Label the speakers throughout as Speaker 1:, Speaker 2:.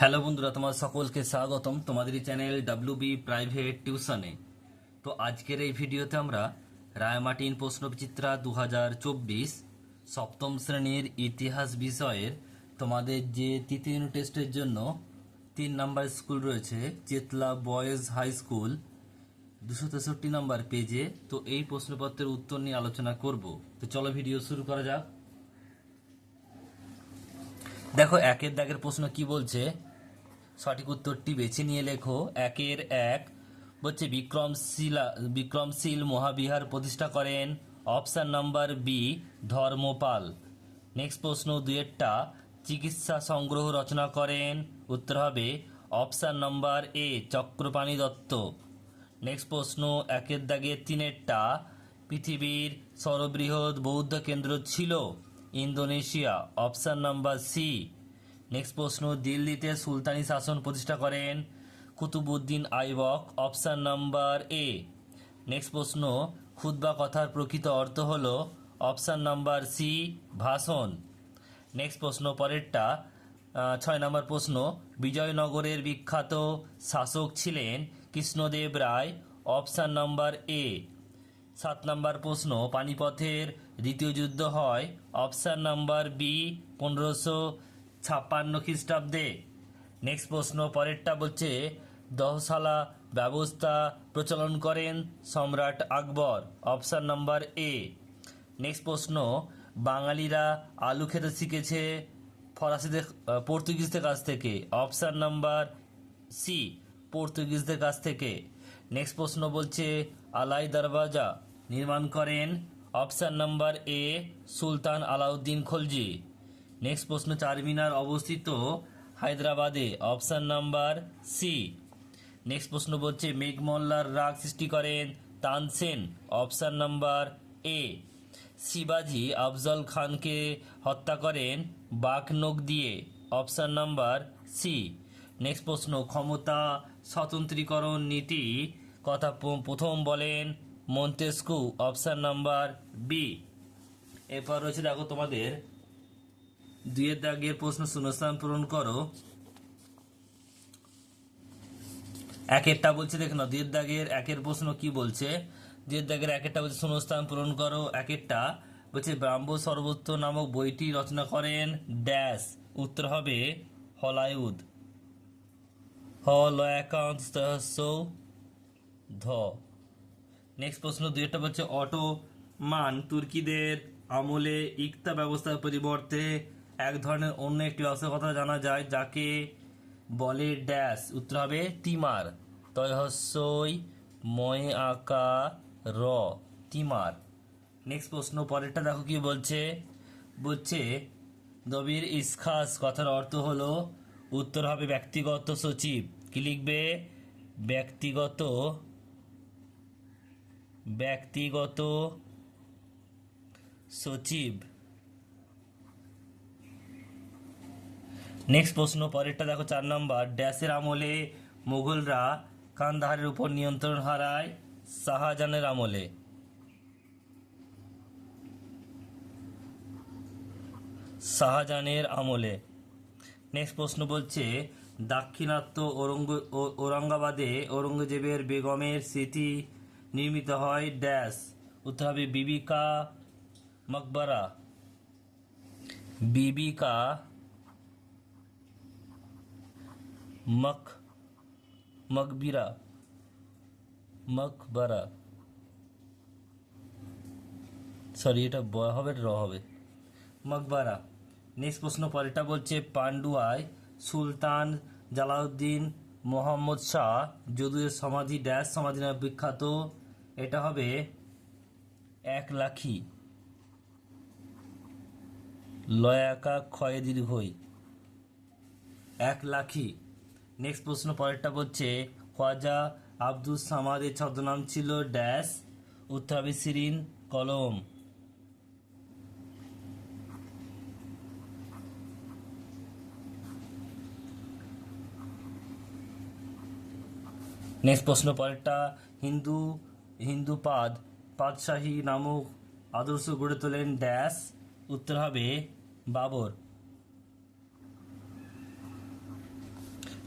Speaker 1: Hello বন্ধুরা তোমার সকলকে স্বাগতম। তোমাদের চ্যানেল ডাব্লিউ বি প্রাইভেট টিউশনে তো আজকের এই ভিডিওতে আমরা রায়মার্টিন প্রশ্নবিচিত্রা দু হাজার চব্বিশ সপ্তম শ্রেণির ইতিহাস বিষয়ের তোমাদের যে তৃতীয় টেস্টের জন্য তিন নাম্বার স্কুল রয়েছে, চেতলা বয়েজ হাই স্কুল, দুশো তেষট্টি নাম্বার পেজে। তো এই প্রশ্নপত্রের উত্তর নিয়ে আলোচনা করব। তো চলো ভিডিও শুরু করা যাক। দেখো, একের দাগের প্রশ্ন কি বলছে? সঠিক উত্তরটি বেছে নিয়ে লেখো। একের এক বলছে বিক্রমশীলা, বিক্রমশীল মহাবিহার প্রতিষ্ঠা করেন। Option number B, Dharmapala. Next প্রশ্ন দুয়েরটা চিকিৎসা সংগ্রহ রচনা করেন। উত্তর হবে option number A, Chakrapani Datta. Next প্রশ্ন একের দাগে তিনেরটা, পৃথিবীর সর্ববৃহৎ বৌদ্ধ কেন্দ্র ছিল Indonesia. Option number C next প্রশ্ন, দিল্লিতে সুলতানি শাসন প্রতিষ্ঠা করেন Qutbuddin Aibak, option number A. Next প্রশ্ন, খুতবা কথার প্রকৃত অর্থ হল অপশান নাম্বার সি, ভাষণ। নেক্সট প্রশ্ন, পরেরটা ছয় নম্বর প্রশ্ন, বিজয়নগরের বিখ্যাত শাসক ছিলেন Krishnadeva Raya, option number A. সাত নম্বর প্রশ্ন, পানিপথের দ্বিতীয় যুদ্ধ হয়, অপশান নাম্বার বি, পনেরোশো ছাপ্পান্ন খ্রিস্টাব্দে। নেক্সট প্রশ্ন পরেরটা বলছে, দহশালা ব্যবস্থা প্রচলন করেন সম্রাট Akbar. Option number A next প্রশ্ন, বাঙালিরা আলু খেতে শিখেছে ফরাসিদের পর্তুগিজদের কাছ থেকে। অপশান নাম্বার সি পর্তুগিজদের কাছ থেকে। নেক্সট প্রশ্ন বলছে, আলাই দরওয়াজা নির্মাণ করেন? অপশান নাম্বার এ সুলতান আলাউদ্দিন খলজি। নেক্সট প্রশ্ন চারমিনার অবস্থিত হায়দ্রাবাদে অপশান নাম্বার সি নেক্সট প্রশ্ন বলছে, মেঘমল্লার রাগ সৃষ্টি করেন তানসেন অপশান নাম্বার এ শিবাজি আফজল খানকে হত্যা করেন বাঘনখ দিয়ে অপশান নাম্বার সি নেক্সট প্রশ্ন, ক্ষমতা স্বতন্ত্রীকরণ নীতি, কথা প্রথম বলেন মন্তেস্কু অপশান নাম্বার বি এরপর রয়েছে দেখো তোমাদের দুইয়ের দাগের প্রশ্ন শূন্যস্থান পূরণ করো। একেরটা বলছে, দেখো না দুইয়ের দাগের একের প্রশ্ন কি বলছে? দুইয়ের দাগের একেরটা বলছে শূন্যস্থান পূরণ করো। একেরটা বলছে, ব্রাহ্ম সর্বত্র নামক বইটি রচনা করেন ড্যাশ। উত্তর হবে হলায়ুদ। হ লয়াকান্ত সহস্র ধ। নেক্সট প্রশ্ন দুইটা বলছে, অটো মান তুর্কিদের আমলে ইকতা ব্যবস্থার পরিবর্তে এক ধরনের অন্য একটি ব্যবস্থার কথা জানা যায়, যাকে বলে ড্যাশ। উত্তর হবে তিমার। তয়হস্যই ময় আকা র, তিমার। নেক্সট প্রশ্ন, পরেরটা দেখো কি বলছে। বলছে দবির ইসখাস কথার অর্থ হলো, উত্তর হবে ব্যক্তিগত সচিব। কি লিখবে? ব্যক্তিগত ব্যক্তিগত সচিব। নেক্সট প্রশ্ন, পরেরটা দেখো চার নম্বর। ড্যাশের আমলে মুঘলরা কান্দাহারের উপর নিয়ন্ত্রণ হারায় শাহজাহানের আমলে। শাহজাহানের আমলে। নেক্সট প্রশ্ন বলছে, দাক্ষিণাত্য ঔরঙ্গ ঔরঙ্গাবাদে ঔরঙ্গজেবের বেগমের স্মৃতি নির্মিত হয় ড্যাশ উত্তর হবে বিবিকা মকবরা। বিবিকা মক মকবিরা মকবরা সরি এটা ব হবে র হবে। মকবরা নেক্সট প্রশ্ন পরেরটা বলছে, পান্ডুয়ায় সুলতান জালাউদ্দিন মোহাম্মদ শাহ যদুয়ের সমাধি, ড্যাশ সমাধি নামে বিখ্যাত। এটা হবে এক লাখি। লয়াকা ক্ষয় দীর্ঘই। এক লাখি। নেক্সট প্রশ্ন পরেরটা বলছে খোয়াজা আব্দুল সামাদের ছদ্মনাম ছিল ড্যাশ, উত্তর হবে সিরিন, কলম। নেক্সট প্রশ্ন পরেরটা, হিন্দু, হিন্দুপাদ, পাদশাহী নামক আদর্শ গড়ে তোলেন ড্যাশ, উত্তর হবে বাবর।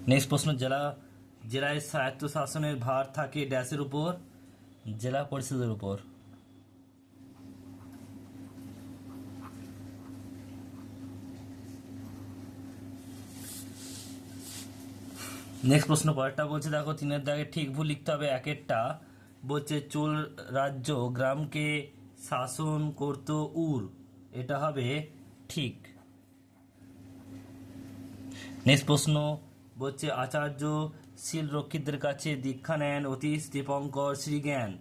Speaker 1: নেক্সট প্রশ্ন, জেলা, জেলায় স্বায়ত্ত শাসনের ভার থাকে ড্যাশের উপর, জেলা পরিষদের উপর। নেক্সট প্রশ্ন, পরেরটা বলছে, দেখো, তিনের দাগে ঠিক ভুল লিখতে হবে, একেরটা। বলছে, চোল রাজ্য গ্রামকে শাসন করত উর, এটা হবে ঠিক। নেক্সট প্রশ্ন বলছে, আচার্য শিল রক্ষিতদের কাছে দীক্ষা নেন অতীশ দীপঙ্কর শ্রীজ্ঞান।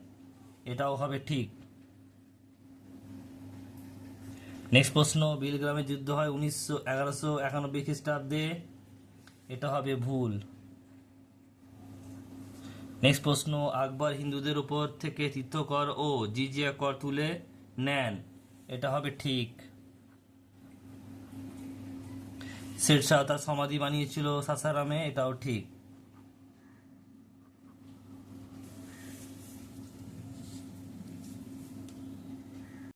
Speaker 1: এটাও হবে ঠিক। নেক্সট প্রশ্ন, বিলগ্রামে যুদ্ধ হয় উনিশশো এগারোশো একানব্বই খ্রিস্টাব্দে। এটা হবে ভুল। নেক্সট প্রশ্ন, আকবর হিন্দুদের উপর থেকে তীর্থকর ও জিজিয়া কর তুলে নেন। এটা হবে ঠিক। শেরশাহ তার সমাধি বানিয়েছিল সাসারামে এটাও ঠিক।